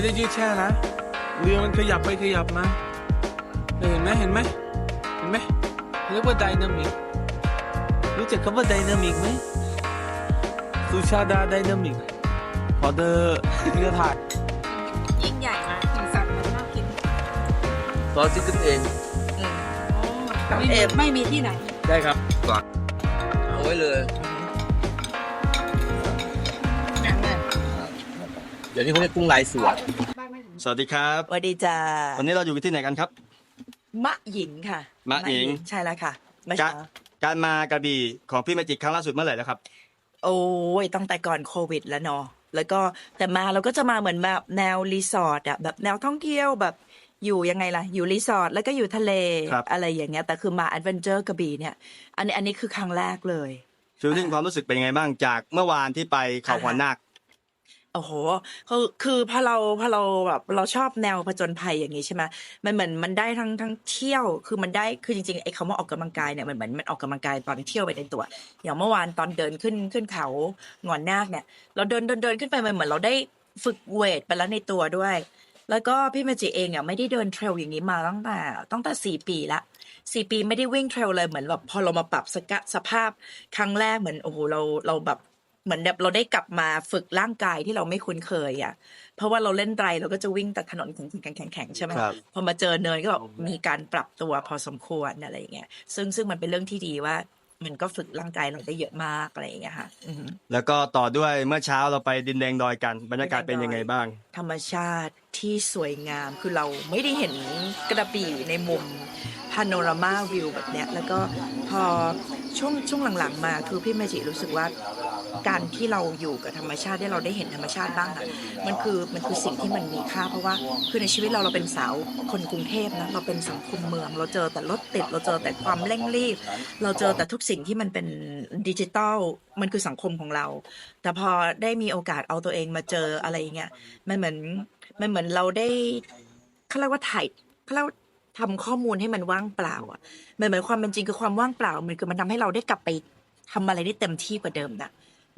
ไม่ได้ยืดแช่นะ เรือมันขยับไปขยับมา เห็นไหมเห็นไหมเห็นไหมเรียกว่าไดนามิก รู้จักคำว่าไดนามิกไหมสุชาดาไดนามิก พอเดอร์นี่ก็ถ่ายยิ่งใหญ่มากถึงสัตว์มันน่ากินซอสที่ขึ้นเองไม่มีไม่มีที่ไหน ได้ครับก่อนเอาไว้เลย เดี๋ยวนี้เขาเรียกกุ้งลายเสือสวัสดีครับ สวัสดีจ้าวันนี้เราอยู่ที่ไหนกันครับ มะหญิงค่ะ มะหญิงใช่แล้วค่ะเมื่อกะเช้าการมากระบี่ของพี่เมจิกครั้งล่าสุดเมื่อไหร่แล้วครับ โอ้ยตั้งแต่ก่อนโควิดแล้วเนาะแล้วก็แต่มาเราก็จะมาเหมือนแบบแนวรีสอร์ทอะแบบแนวท่องเที่ยวแบบอยู่ยังไงล่ะ อยู่รีสอร์ทแล้วก็อยู่ทะเลครับอะไรอย่างเงี้ยแต่คือมาแอดเวนเจอร์กระบี่เนี่ย อันนี้อันนี้คือครั้งแรกเลยฟิลลิ่งความรู้สึกเป็นยังไงบ้างจากเมื่อวานที่ไปเขาหัวนาค โอ้โห คือคือพอเราพอเราแบบเราชอบแนวผจญภัยอย่างนี้ใช่ไหมมันเหมือนมันได้ทั้งทั้งเที่ยว คือมันได้คือจริงๆไอ้คำว่าออกกำลังกายเนี่ยมันเหมือนมันออกกำลังกายตอนเที่ยวไปในตัว อย่างเมื่อวานตอนเดินขึ้นขึ้นเขาหงอนนาคเนี่ย เราเดินเดินเดินขึ้นไปมันเหมือนเราได้ฝึกเวทไปแล้วในตัวด้วย แล้วก็พี่เมจิเองอะไม่ได้เดินเทรลอย่างนี้มาตั้งแต่ตั้งแต่สี่ปีละสี่ปีไม่ได้วิ่งเทรลเลยเหมือนแบบพอเรามาปรับสกะสภาพครั้งแรกเหมือนโอ้โหเราเราแบบ เหมือนแบบเราได้กลับมาฝึกร่างกายที่เราไม่คุ้นเคยอะ เพราะว่าเราเล่นไตรเราก็จะวิ่งแต่ถนนแข็งๆแข็งๆใช่ไหมครับพอมาเจอเนินก็แบบมีการปรับตัวพอสมควรอะไรอย่างเงี้ยซึ่งซึ่งมันเป็นเรื่องที่ดีว่ามันก็ฝึกร่างกายเราได้เยอะมากอะไรอย่างเงี้ยค่ะอือฮึแล้วก็ต่อด้วยเมื่อเช้าเราไปดินแดงดอยกัน บรรยากาศเป็นยังไงบ้าง ธรรมชาติที่สวยงามคือเราไม่ได้เห็นกระบี่ในมุมพาโนรามาวิวแบบเนี้ยแล้วก็พอช่วงช่วงหลังๆมาคือพี่เมจิรู้สึกว่า การที่เราอยู่กับธรรมชาติที่เราได้เห็นธรรมชาติบ้างอะมันคือมันคือสิ่งที่มันมีค่าเพราะว่าคือในชีวิตเราเราเป็นสาวคนกรุงเทพนะเราเป็นสังคมเมือง เราเจอแต่รถติดเราเจอแต่ความเร่งรีบ เราเจอแต่ทุกสิ่งที่มันเป็นดิจิตอลมันคือสังคมของเรา แต่พอได้มีโอกาสเอาตัวเองมาเจออะไรเงี้ยมันเหมือนมันเหมือนเราได้เขาเรียกว่าถ่ายเขาเรียกว่าทำข้อมูลให้มันว่างเปล่าอะมันเหมือนความเป็นจริงคือความว่างเปล่า มันคือมันทำให้เราได้กลับไปทำอะไรได้เต็มที่กว่าเดิมนะ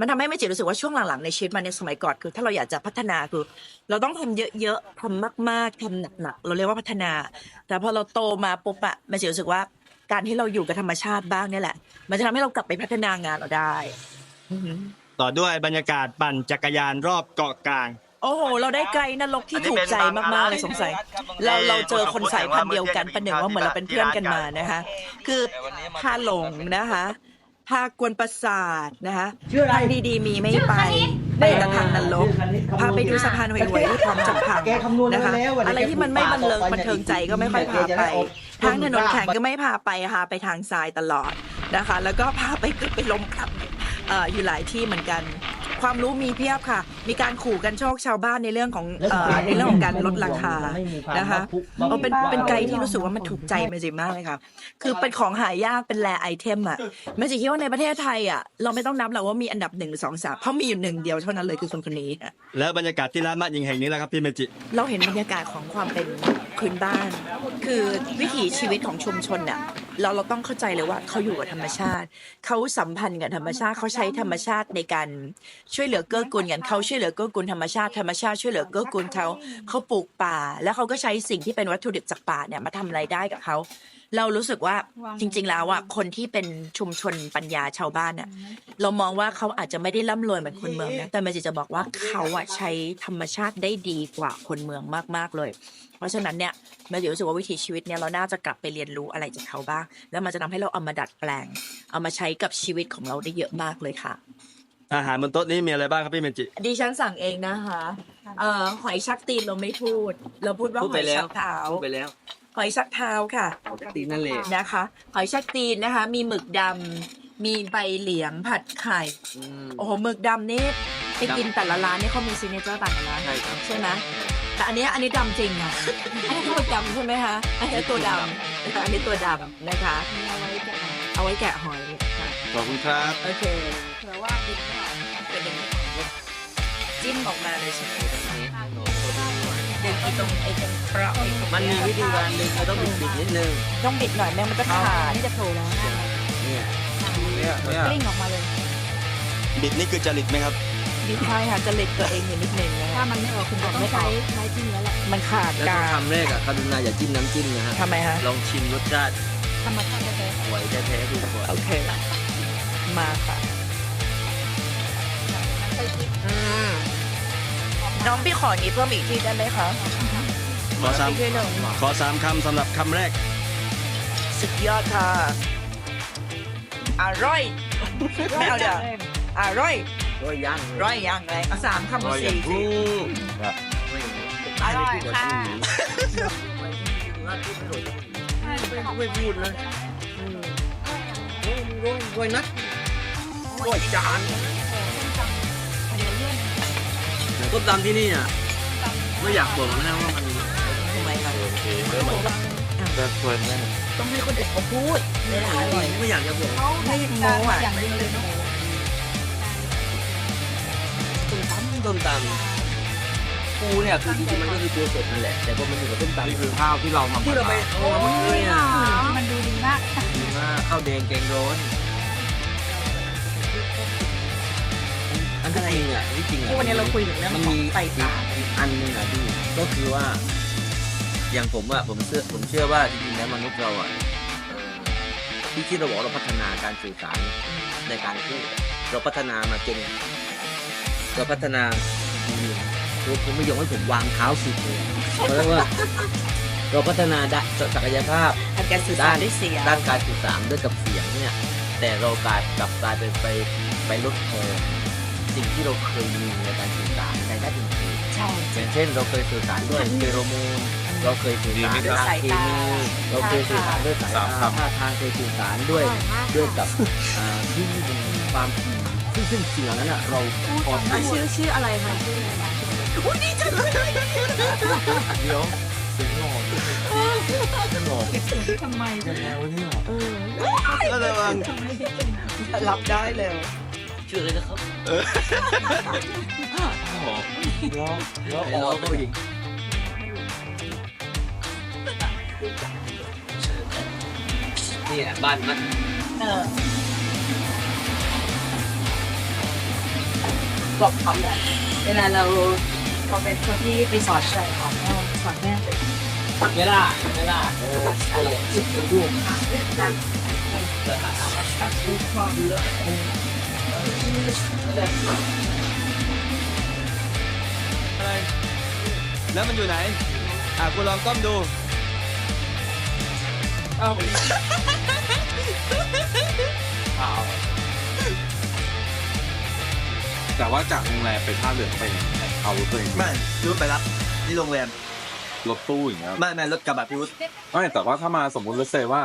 มันทำให้ไม่จิรู้สึกว่าช่วงหลังๆในชีวิตมันในยสมัยก่อนคือ ถ้าเราอยากจะพัฒนาคือ เราต้องทำเยอะๆทำมากๆทำหนักๆเราเรียกว่าพัฒนา แต่พอเราโตมาปุ๊บอะมันจะรู้สึกว่าการที่เราอยู่กับธรรมชาติบ้างเนี่ยแหละ มันจะทำให้เรากลับไปพัฒนางานเราได้อือหือต่อด้วยบรรยากาศปั่นจักรยานรอบเกาะกลาง โอ้โห เราได้ไกลนรกที่ถูกใจมากๆเลยสงสัย เราเราเจอคนสายพันธุ์เดียวกันประหนึ่งว่าเหมือนเราเป็นเพื่อนกันมานะคะ คือพาหลงนะคะ พากวนประสาทนะคะทางดีๆ มีไม่ไป ไปแต่ทางนรก พาไปดูสะพานห่วยๆที่พร้อมจะพังแกคำนวณนะคะ แล้วว่าอะไรที่มันไม่บันเทิงบันเทิงใจก็ไม่ค่อยพาไป ทางถนนแข่งก็ไม่พาไปพาไปทางทรายตลอดนะคะ แล้วก็พาไปเกือบไปล้มกลับเอ่ออยู่หลายที่เหมือนกัน ความรู้มีเพียบค่ะ มีการขู่กันโชคชาวบ้านในเรื่องของเอ่อในเรื่องของการลดราคานะคะเอาเป็นเป็นไกด์ที่รู้สึกว่ามันถูกใจเมจิมากเลยค่ะคือเป็นของหายากเป็นแรไอเทมอะเมจิคิดว่าในประเทศไทยอะเราไม่ต้องนับหรอกว่ามีอันดับหนึ่งหรือสองสามเพราะมีอยู่หนึ่งเดียวเท่านั้นเลยคือคนคนนี้ แล้วบรรยากาศที่ร้านมะหญิงแห่งนี้แหละครับพี่เมจิ เราเห็นบรรยากาศของความเป็นพื้นบ้าน คือวิถีชีวิตของชุมชนน่ะ เราเราต้องเข้าใจเลยว่าเขาอยู่กับธรรมชาติ เขาสัมพันธ์กับธรรมชาติเขาใช้ธรรมชาติในการช่วยเหลือเกื้อกูลกันเขาช่วยเหลือเกื้อกูลธรรมชาติธรรมชาติช่วยเหลือเกื้อกูลเขาเขาปลูกป่า แล้วเขาก็ใช้สิ่งที่เป็นวัตถุดิบจากป่าเนี่ยมาทำรายได้กับเขา เรารู้สึกว่าจริง ๆ แล้วอะคนที่เป็นชุมชนปัญญาชาวบ้านอะเรามองว่าเขาอาจจะไม่ได้ร่ำรวยเหมือนคนเมืองนะแต่มันจะบอกว่าเขาอะใช้ธรรมชาติได้ดีกว่าคนเมืองมากๆเลย เพราะฉะนั้นเนี่ยมันจะรู้สึกว่าวิถีชีวิตเนี่ยเราน่าจะกลับไปเรียนรู้อะไรจากเขาบ้าง แล้วมันจะทำให้เราเอามาดัดแปลง เอามาใช้กับชีวิตของเราได้เยอะมากเลยค่ะอาหารบนโต๊ะนี้มีอะไรบ้างครับพี่เมจิดิฉันสั่งเองนะคะเอ่อหอยชักตีนเราไม่พูด เราพูดว่าพูดหไปอยแล้ชัวกเท้าพูดไปแล้ว หอยชักเท้าค่ะตีนั่นแหละนะคะ หอยชักตีนนะคะ มีหมึกดำมีใบเหลียงผัดไข่ อืม โอ้โหหมึกดำนี่ไปกินแต่ละร้านนี่เขามีซิเนเจอร์ต่างกันนะใช่ครับ ใช่ไหมแต่อันเนี้ยอันนี้ดำจริงอะ อันนี้หมึกดำใช่ไหมคะอันนี้ตัวดำนะคะอันนี้ตัวดำนะคะเอาไว้แกะหอยค่ะขอบคุณครับ โอเคเผื่อว่าดินไม่ออกเป็นอย่างนี้จิ้มออกมาเลยใช่ไหมเด็กไอ้ ตรงไอ้ตรงเคราะห์ไอ้ตรงมันมีวิธีการหนึ่งเราต้องบิดบิดนิดนึง ต้องบิดหน่อยแม่งมันก็ขาดที่จะโผล่แล้วเนี่ยเนี่ยเนี่ยกลิ้งออกมาเลยบิดนี่คือจริตไหมครับดีใช่ค่ะจะเล็ดตัวเองอยู่นิดนึงนะถ้าคะมันไม่ออกคุณก็ต้องใช้ไม้จิ้มแล้วแหละมันขาดแล้วการคำแรกอะกรุณาอย่าจิ้มน้ำจิ้มนะฮะทำไมฮะลองชิมรสชาติธรรมชาติ น้องพี่ขอนี้เพิ่มอีกทีได้ไหมคะขอสามอีกทีหนึ่งขอสามคำสำหรับคำแรก สุดยอดค่ะ อร่อย ไม่เอาเดี๋ยวอร่อยก็ย่างอร่อยอย่างไรเอาสามคำกับสี่สิออร่อยค่ะไม่พูดเลยรวยนะรวยจาน ต้มตำที่นี่อะไม่อยากบอกนะว่ามันทำไมคะแบบสวยมากต้องให้คนอื่นเขาพูดไม่ได้อร่อยไม่อยากจะบอกๆเขาให้จานมาอย่างเดียวเลยเนาะต้มตำต้มตำปูเนี่ยคือจริงๆมันก็คือตัวสดนั่นแหละแต่พอมันอยู่กับต้มตำนี่คือข้าวที่เราทำที่เราไปเอามาเลยอะมันดูดีมากดีมากข้าวแดงแกงร้อน อันที่จริงอะที่จริงอะที่วันนี้เราคุยถึงเรื่องมันขอมีงไตปลาอีกอันหนึงอะพี่ก็คือว่า อย่างผมอะผมเชื่อผมเชื่อว่าจริงๆแล้วมนุษย์เราอะเอ่อที่ที่เราบอกว่าเราพัฒนาการสื่อสารในการพูดเราพัฒนามาจนเราพัฒนาผมผมไม่ยอมให้ผมวางเท้าสิเลยเพราะว่าเราพัฒนาด้านศักยภาพทางการสื่อสารด้วยเสียงด้านการสื่อสารด้วยกับเสียงเนี่ย แต่เรากลายกลับกลายเป็นไปไปลดทอน สิ่งที่เราเคยมีในการสื่อสารในด้านอื่นใช่ ๆอย่างเช่น เราเคยสื่อสารด้วยเฟโรโมนเราเคยสื่อสารด้วยทางเคมีเราเคยสื่อสารด้วยสายตาท่าทางเคยสื่อสารด้วยด้วยกับอ่าที่มีความถี่ซึ่งซึ่งสิ่งเหล่านั้นอะเราพออะชื่อชื่ออะไรคะอุ้ยดีจังเลยเดี๋ยวเสียงหล่อเสียงหล่อทำไมยังไงวะเนี่ย เออ ก็ระวังรับได้เลย ชื่ออะไรนะครับแล้วแล้อ้ออกก็หญิงนี่แหละบ้านมันเออบอกเขาเลยเวลาเราเราเป็นคนที่ไปสอนอะไรของแม่สอนแม่เวลาเวลาเอออะไรดู อะไรแล้วมันอยู่ไหน อะคุณลองก้มดูอ้าวแต่ว่าจากโรงแรมไปท่าเรือเขาไปยังไงเอารถตัวเองไม่พี่วุฒิไปรับที่โรงแรมรถตู้อย่างเงี้ยไม่ไม่รถกระบะพี่วุฒิไม่แต่ว่าถ้ามาสมมุติเลเซว่า